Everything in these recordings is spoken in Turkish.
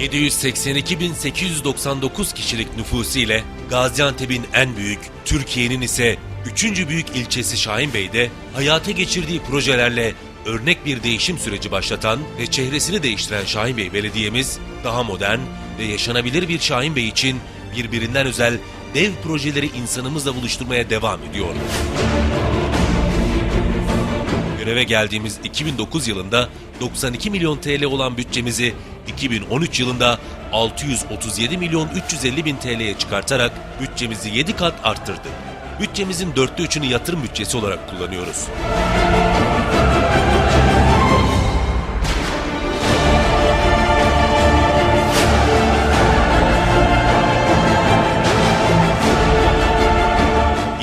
782.899 kişilik nüfusu ile Gaziantep'in en büyük, Türkiye'nin ise üçüncü büyük ilçesi Şahinbey'de hayata geçirdiği projelerle örnek bir değişim süreci başlatan ve çehresini değiştiren Şahinbey Belediye'miz daha modern ve yaşanabilir bir Şahinbey için birbirinden özel dev projeleri insanımızla buluşturmaya devam ediyor. Göreve geldiğimiz 2009 yılında 92 milyon TL olan bütçemizi 2013 yılında 637 milyon 350 bin TL'ye çıkartarak bütçemizi 7 kat arttırdık. Bütçemizin dörtte üçünü yatırım bütçesi olarak kullanıyoruz.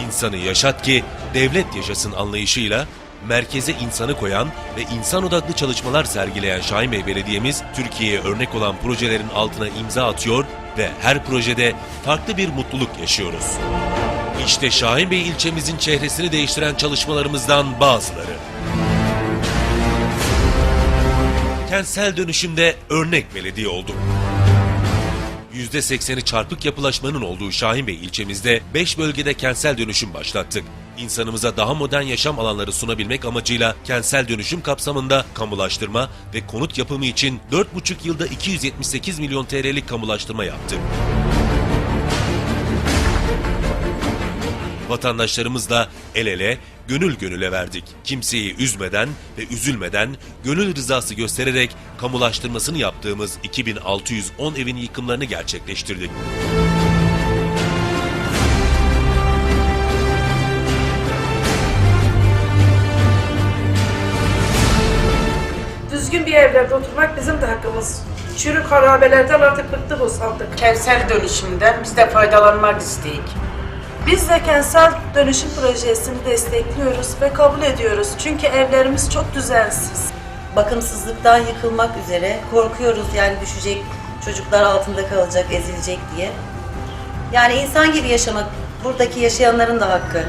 İnsanı yaşat ki devlet yaşasın anlayışıyla merkeze insanı koyan ve insan odaklı çalışmalar sergileyen Şahin Bey Belediye'miz Türkiye'ye örnek olan projelerin altına imza atıyor ve her projede farklı bir mutluluk yaşıyoruz. İşte Şahin Bey ilçemizin çehresini değiştiren çalışmalarımızdan bazıları. Kentsel dönüşümde örnek belediye olduk. %80'i çarpık yapılaşmanın olduğu Şahinbey ilçemizde 5 bölgede kentsel dönüşüm başlattık. İnsanımıza daha modern yaşam alanları sunabilmek amacıyla kentsel dönüşüm kapsamında kamulaştırma ve konut yapımı için 4,5 yılda 278 milyon TL'lik kamulaştırma yaptık. Vatandaşlarımızla el ele, gönül gönüle verdik. Kimseyi üzmeden ve üzülmeden gönül rızası göstererek kamulaştırmasını yaptığımız 2610 evin yıkımlarını gerçekleştirdik. Evlerde oturmak bizim de hakkımız. Çürük harabelerden artık bıktık usandık. Kentsel dönüşümden biz de faydalanmak istedik. Biz de kentsel dönüşüm projesini destekliyoruz ve kabul ediyoruz. Çünkü evlerimiz çok düzensiz. bakımsızlıktan yıkılmak üzere korkuyoruz yani düşecek, çocuklar altında kalacak, ezilecek diye. Yani insan gibi yaşamak buradaki yaşayanların da hakkı.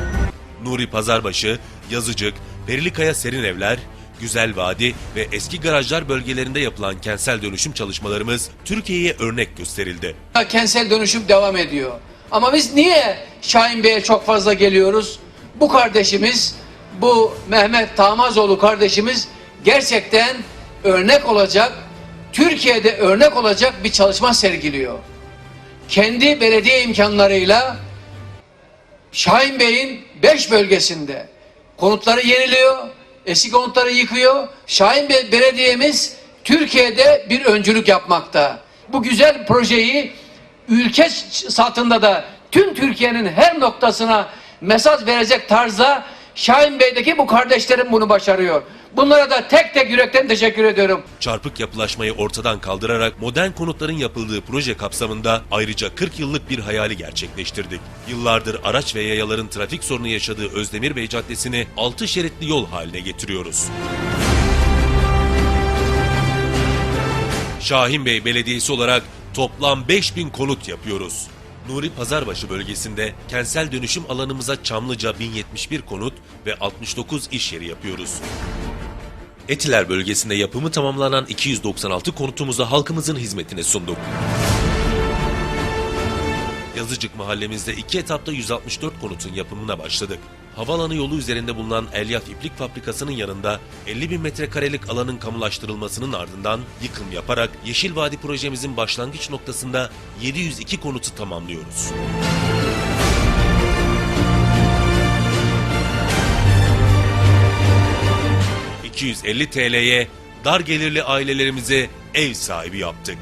Nuri Pazarbaşı, Yazıcık, Perilikaya Serin Evler, Güzel Vadi ve Eski Garajlar bölgelerinde yapılan kentsel dönüşüm çalışmalarımız Türkiye'ye örnek gösterildi. Kentsel dönüşüm devam ediyor. Ama biz niye Şahin Bey'e çok fazla geliyoruz? Bu kardeşimiz, bu Mehmet Tamazoğlu kardeşimiz gerçekten örnek olacak, Türkiye'de örnek olacak bir çalışma sergiliyor. Kendi belediye imkanlarıyla Şahin Bey'in 5 bölgesinde konutları yeniliyor, eski konutları yıkıyor. Şahin Bey Belediye'miz Türkiye'de bir öncülük yapmakta. Bu güzel projeyi ülke satında da tüm Türkiye'nin her noktasına mesaj verecek tarzda Şahin Bey'deki bu kardeşlerim bunu başarıyor. Bunlara da tek tek yürekten teşekkür ediyorum. Çarpık yapılaşmayı ortadan kaldırarak modern konutların yapıldığı proje kapsamında ayrıca 40 yıllık bir hayali gerçekleştirdik. Yıllardır araç ve yayaların trafik sorunu yaşadığı Özdemir Bey Caddesi'ni 6 şeritli yol haline getiriyoruz. Şahin Bey Belediyesi olarak toplam 5000 konut yapıyoruz. Nuri Pazarbaşı bölgesinde kentsel dönüşüm alanımıza Çamlıca 1071 konut ve 69 iş yeri yapıyoruz. Etiler bölgesinde yapımı tamamlanan 296 konutumuzu halkımızın hizmetine sunduk. Yazıcık mahallemizde iki etapta 164 konutun yapımına başladık. Havalanı yolu üzerinde bulunan Elyaf İplik Fabrikası'nın yanında 50 bin metrekarelik alanın kamulaştırılmasının ardından yıkım yaparak Yeşil Vadi projemizin başlangıç noktasında 702 konutu tamamlıyoruz. ...250 TL'ye dar gelirli ailelerimize ev sahibi yaptık.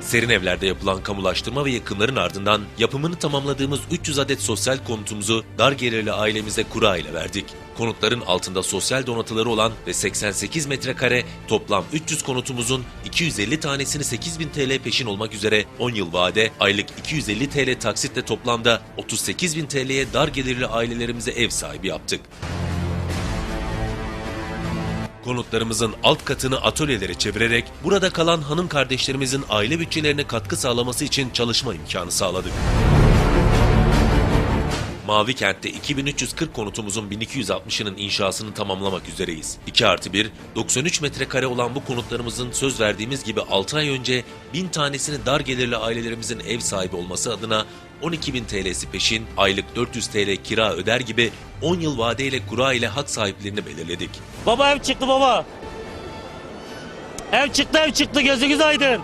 Serin evlerde yapılan kamulaştırma ve yakımların ardından yapımını tamamladığımız 300 adet sosyal konutumuzu dar gelirli ailemize kura ile verdik. Konutların altında sosyal donatıları olan ve 88 metrekare toplam 300 konutumuzun 250 tanesini 8000 TL peşin olmak üzere 10 yıl vade aylık 250 TL taksitle toplamda 38.000 TL'ye dar gelirli ailelerimize ev sahibi yaptık. Konutlarımızın alt katını atölyelere çevirerek burada kalan hanım kardeşlerimizin aile bütçelerine katkı sağlaması için çalışma imkanı sağladık. Mavi Kent'te 2340 konutumuzun 1260'ının inşasını tamamlamak üzereyiz. 2 artı 1, 93 metrekare olan bu konutlarımızın söz verdiğimiz gibi 6 ay önce 1000 tanesini dar gelirli ailelerimizin ev sahibi olması adına 12.000 TL'si peşin, aylık 400 TL kira öder gibi 10 yıl vadeyle kura ile hak sahipliğini belirledik. Baba ev çıktı baba. Ev çıktı ev çıktı gözünüz aydın.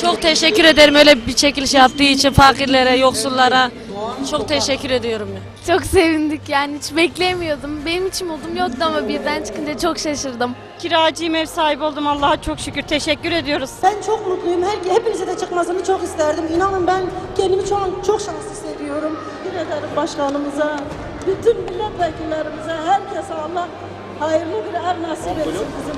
Çok teşekkür ederim öyle bir çekiliş yaptığı için fakirlere, yoksullara. Çok teşekkür ediyorum. Çok sevindik yani hiç beklemiyordum. Benim hiç umudum yoktu ama birden çıkınca çok şaşırdım. Kiracıyım ev sahibi oldum Allah'a çok şükür. Teşekkür ediyoruz. Ben çok mutluyum. Her, hepinize de çıkmasını çok isterdim. İnanın ben kendimi an çok şanslı hissediyorum. Bir ederim başkanımıza, bütün milletvekillerimize, herkese Allah hayırlı bir ev nasip etsin bizim.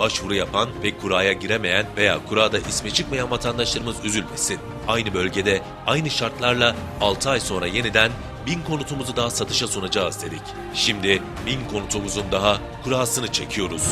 Başvuru yapan ve kuraya giremeyen veya kurada ismi çıkmayan vatandaşlarımız üzülmesin. Aynı bölgede, aynı şartlarla 6 ay sonra yeniden bin konutumuzu daha satışa sunacağız dedik. Şimdi bin konutumuzun daha kurasını çekiyoruz.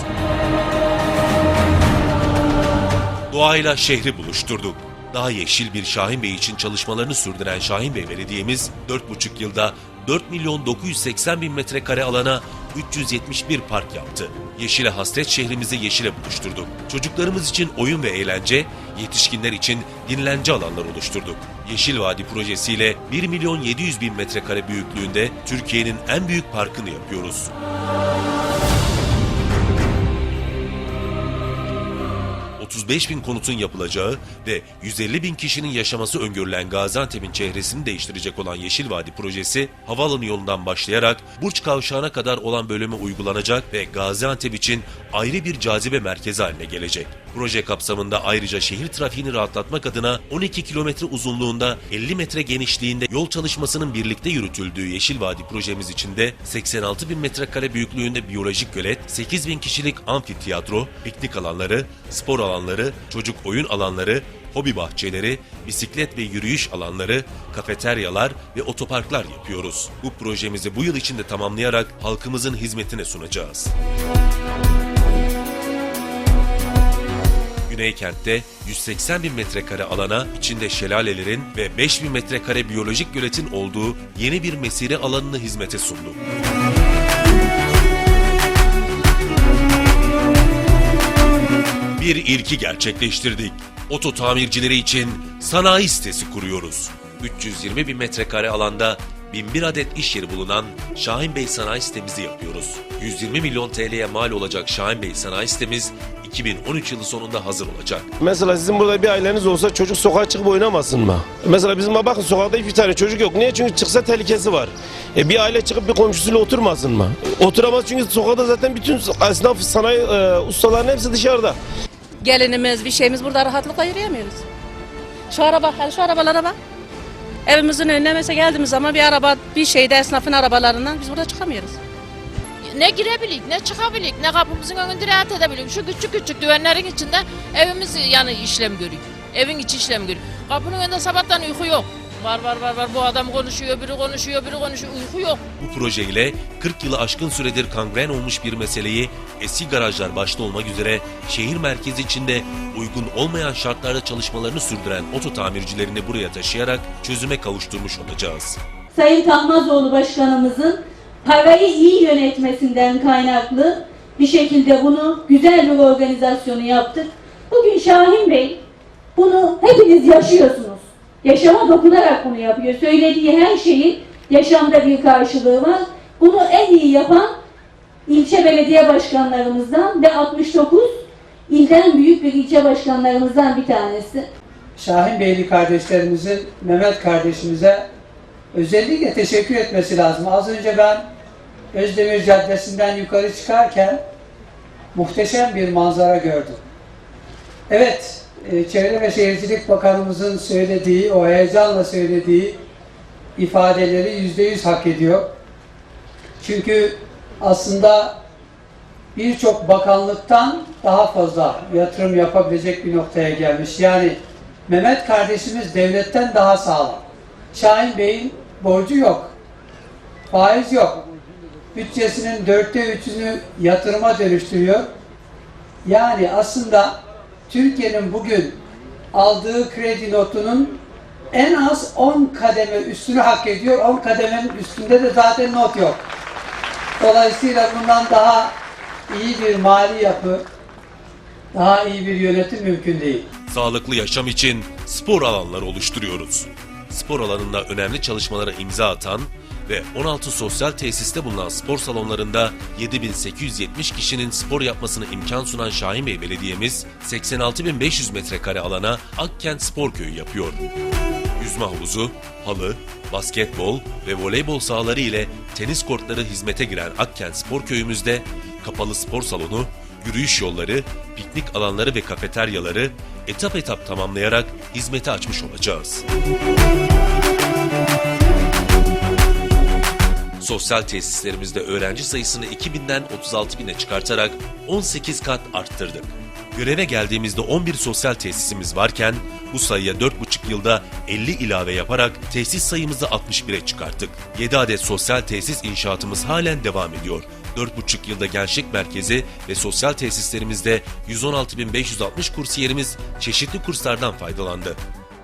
Doğayla şehri buluşturduk. Daha yeşil bir Şahin Bey için çalışmalarını sürdüren Şahin Bey Belediye'miz 4,5 yılda 4 milyon 980 bin metrekare alana 371 park yaptı. Yeşile hasret şehrimizi yeşile buluşturduk. Çocuklarımız için oyun ve eğlence, yetişkinler için dinlence alanlar oluşturduk. Yeşil Vadi projesiyle 1 milyon 700 bin metrekare büyüklüğünde Türkiye'nin en büyük parkını yapıyoruz. ...35 bin konutun yapılacağı ve 150 bin kişinin yaşaması öngörülen Gaziantep'in çehresini değiştirecek olan Yeşil Vadi projesi... ...havaalanı yolundan başlayarak Burç Kavşağı'na kadar olan bölüme uygulanacak... ...ve Gaziantep için ayrı bir cazibe merkezi haline gelecek. Proje kapsamında ayrıca şehir trafiğini rahatlatmak adına 12 kilometre uzunluğunda 50 metre genişliğinde yol çalışmasının birlikte yürütüldüğü Yeşil Vadi projemiz içinde 86 bin metrekare büyüklüğünde biyolojik gölet, 8 bin kişilik amfiteyatro, piknik alanları, spor alanları, çocuk oyun alanları, hobi bahçeleri, bisiklet ve yürüyüş alanları, kafeteryalar ve otoparklar yapıyoruz. Bu projemizi bu yıl içinde tamamlayarak halkımızın hizmetine sunacağız. Güneykent'te 180 bin metrekare alana içinde şelalelerin ve 5 bin metrekare biyolojik göletin olduğu yeni bir mesire alanını hizmete sundu. Bir ilki gerçekleştirdik. Oto tamircileri için sanayi sitesi kuruyoruz. 320 bin metrekare alanda 1001 adet iş yeri bulunan Şahin Bey Sanayi Sitemizi yapıyoruz. 120 milyon TL'ye mal olacak Şahin Bey Sanayi Sitemiz 2013 yılı sonunda hazır olacak. Mesela sizin burada bir aileniz olsa çocuk sokağa çıkıp oynamasın mı? Mesela bizim bakın sokakta hiçbir tane çocuk yok. Niye? Çünkü çıksa tehlikesi var. E bir aile çıkıp bir komşusuyla oturmasın mı? Oturamaz çünkü sokakta zaten bütün esnaf sanayi e, ustaların hepsi dışarıda. Gelinimiz, bir şeyimiz burada rahatlıkla yürüyemiyoruz. Şu araba, şu arabalara bak. Evimizin önüne mesela geldiğimiz zaman bir araba, bir şeyde esnafın arabalarından biz burada çıkamıyoruz. Ne girebilik, ne çıkabilik, ne kapımızın önünde rahat edebilik. Şu küçük küçük düvenlerin içinde evimiz yani işlem görüyor. Evin içi işlem görüyor. Kapının önünde sabahtan uyku yok. Var var var var bu adam konuşuyor, biri konuşuyor, biri konuşuyor. Uyku yok. Bu projeyle 40 yılı aşkın süredir kangren olmuş bir meseleyi eski garajlar başta olmak üzere şehir merkezi içinde uygun olmayan şartlarda çalışmalarını sürdüren oto tamircilerini buraya taşıyarak çözüme kavuşturmuş olacağız. Sayın Tahmazoğlu Başkanımızın parayı iyi yönetmesinden kaynaklı bir şekilde bunu güzel bir organizasyonu yaptık. Bugün Şahin Bey bunu hepiniz yaşıyorsunuz. Yaşama dokunarak bunu yapıyor. Söylediği her şeyin yaşamda bir karşılığı var. Bunu en iyi yapan ilçe belediye başkanlarımızdan ve 69 ilden büyük bir ilçe başkanlarımızdan bir tanesi. Şahin Beyli kardeşlerimizin Mehmet kardeşimize özellikle teşekkür etmesi lazım. Az önce ben Özdemir Caddesi'nden yukarı çıkarken muhteşem bir manzara gördüm. Evet, Çevre ve Şehircilik Bakanımızın söylediği, o heyecanla söylediği ifadeleri yüzde yüz hak ediyor. Çünkü aslında birçok bakanlıktan daha fazla yatırım yapabilecek bir noktaya gelmiş. Yani Mehmet kardeşimiz devletten daha sağlam. Şahin Bey'in borcu yok. Faiz yok. Bütçesinin dörtte üçünü yatırıma dönüştürüyor. Yani aslında Türkiye'nin bugün aldığı kredi notunun en az 10 kademe üstünü hak ediyor. 10 kademenin üstünde de zaten not yok. Dolayısıyla bundan daha iyi bir mali yapı, daha iyi bir yönetim mümkün değil. Sağlıklı yaşam için spor alanları oluşturuyoruz. Spor alanında önemli çalışmalara imza atan ve 16 sosyal tesiste bulunan spor salonlarında 7870 kişinin spor yapmasına imkan sunan Şahin Bey Belediye'miz 86.500 metrekare alana Akkent Spor Köyü yapıyor. Yüzme havuzu, halı, basketbol ve voleybol sahaları ile tenis kortları hizmete giren Akkent Spor Köyümüzde kapalı spor salonu, yürüyüş yolları, piknik alanları ve kafeteryaları etap etap tamamlayarak hizmete açmış olacağız. Sosyal tesislerimizde öğrenci sayısını 2000'den 36.000'e çıkartarak 18 kat arttırdık. Göreve geldiğimizde 11 sosyal tesisimiz varken bu sayıya 4,5 yılda 50 ilave yaparak tesis sayımızı 61'e çıkarttık. 7 adet sosyal tesis inşaatımız halen devam ediyor. 4,5 yılda gençlik merkezi ve sosyal tesislerimizde 116.560 kursiyerimiz çeşitli kurslardan faydalandı.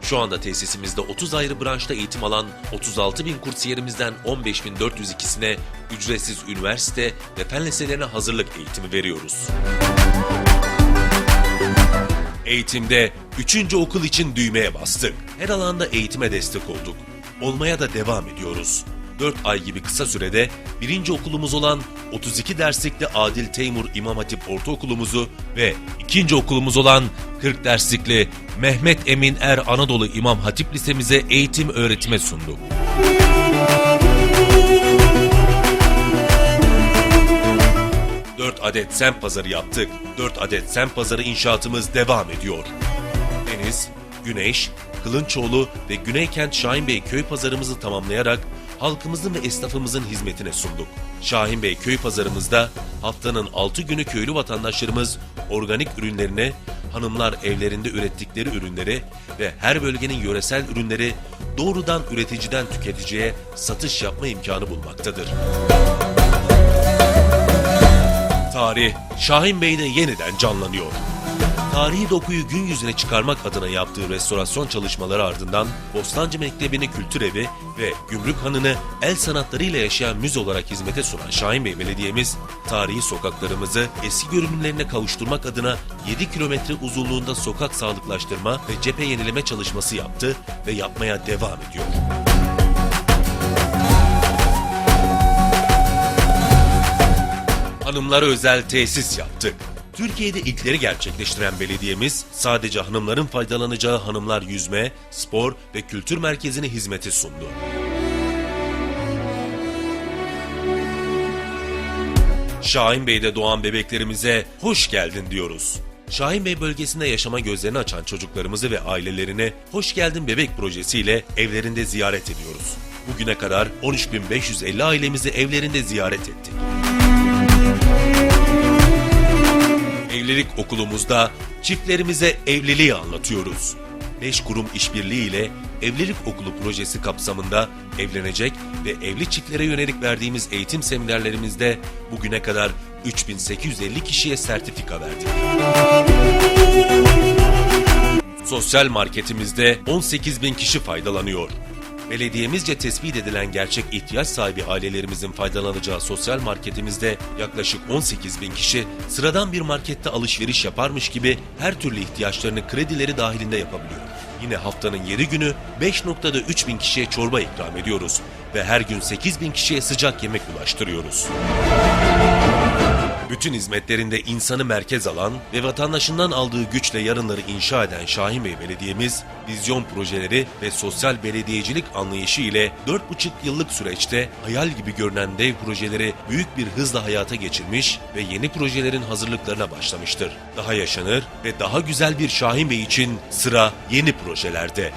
Şu anda tesisimizde 30 ayrı branşta eğitim alan 36 bin kursiyerimizden 15.402'sine ücretsiz üniversite ve fen liselerine hazırlık eğitimi veriyoruz. Eğitimde 3. okul için düğmeye bastık. Her alanda eğitime destek olduk. Olmaya da devam ediyoruz. 4 ay gibi kısa sürede birinci okulumuz olan 32 derslikli Adil Teymur İmam Hatip Ortaokulumuzu ve ikinci okulumuz olan 40 derslikli Mehmet Emin Er Anadolu İmam Hatip Lisemize eğitim öğretime sunduk. Dört adet semt pazarı yaptık. 4 adet semt pazarı inşaatımız devam ediyor. Deniz, Güneş, Kılınçoğlu ve Güneykent Şahin Bey köy pazarımızı tamamlayarak halkımızın ve esnafımızın hizmetine sunduk. Şahin Bey köy pazarımızda haftanın 6 günü köylü vatandaşlarımız organik ürünlerini, hanımlar evlerinde ürettikleri ürünleri ve her bölgenin yöresel ürünleri doğrudan üreticiden tüketiciye satış yapma imkanı bulmaktadır. Tarih Şahin Bey'de yeniden canlanıyor. Tarihi dokuyu gün yüzüne çıkarmak adına yaptığı restorasyon çalışmaları ardından Bostancı Mektebi'ni kültür evi ve Gümrük Hanı'nı el sanatlarıyla yaşayan müze olarak hizmete sunan Şahin Bey Belediye'miz, tarihi sokaklarımızı eski görünümlerine kavuşturmak adına 7 kilometre uzunluğunda sokak sağlıklaştırma ve cephe yenileme çalışması yaptı ve yapmaya devam ediyor. Hanımlara özel tesis yaptık. Türkiye'de ilkleri gerçekleştiren belediyemiz sadece hanımların faydalanacağı hanımlar yüzme, spor ve kültür merkezini hizmete sundu. Şahin Bey'de doğan bebeklerimize hoş geldin diyoruz. Şahin Bey bölgesinde yaşama gözlerini açan çocuklarımızı ve ailelerini Hoş Geldin Bebek projesiyle evlerinde ziyaret ediyoruz. Bugüne kadar 13.550 ailemizi evlerinde ziyaret ettik. Evlilik okulumuzda çiftlerimize evliliği anlatıyoruz. 5 kurum işbirliğiyle Evlilik Okulu projesi kapsamında evlenecek ve evli çiftlere yönelik verdiğimiz eğitim seminerlerimizde bugüne kadar 3850 kişiye sertifika verdik. Sosyal marketimizde 18 bin kişi faydalanıyor. Belediyemizce tespit edilen gerçek ihtiyaç sahibi ailelerimizin faydalanacağı sosyal marketimizde yaklaşık 18 bin kişi sıradan bir markette alışveriş yaparmış gibi her türlü ihtiyaçlarını kredileri dahilinde yapabiliyor. Yine haftanın 7 günü 5.3 bin kişiye çorba ikram ediyoruz ve her gün 8 bin kişiye sıcak yemek ulaştırıyoruz. Bütün hizmetlerinde insanı merkez alan ve vatandaşından aldığı güçle yarınları inşa eden Şahin Bey Belediye'miz, vizyon projeleri ve sosyal belediyecilik anlayışı ile 4,5 yıllık süreçte hayal gibi görünen dev projeleri büyük bir hızla hayata geçirmiş ve yeni projelerin hazırlıklarına başlamıştır. Daha yaşanır ve daha güzel bir Şahin Bey için sıra yeni projelerde.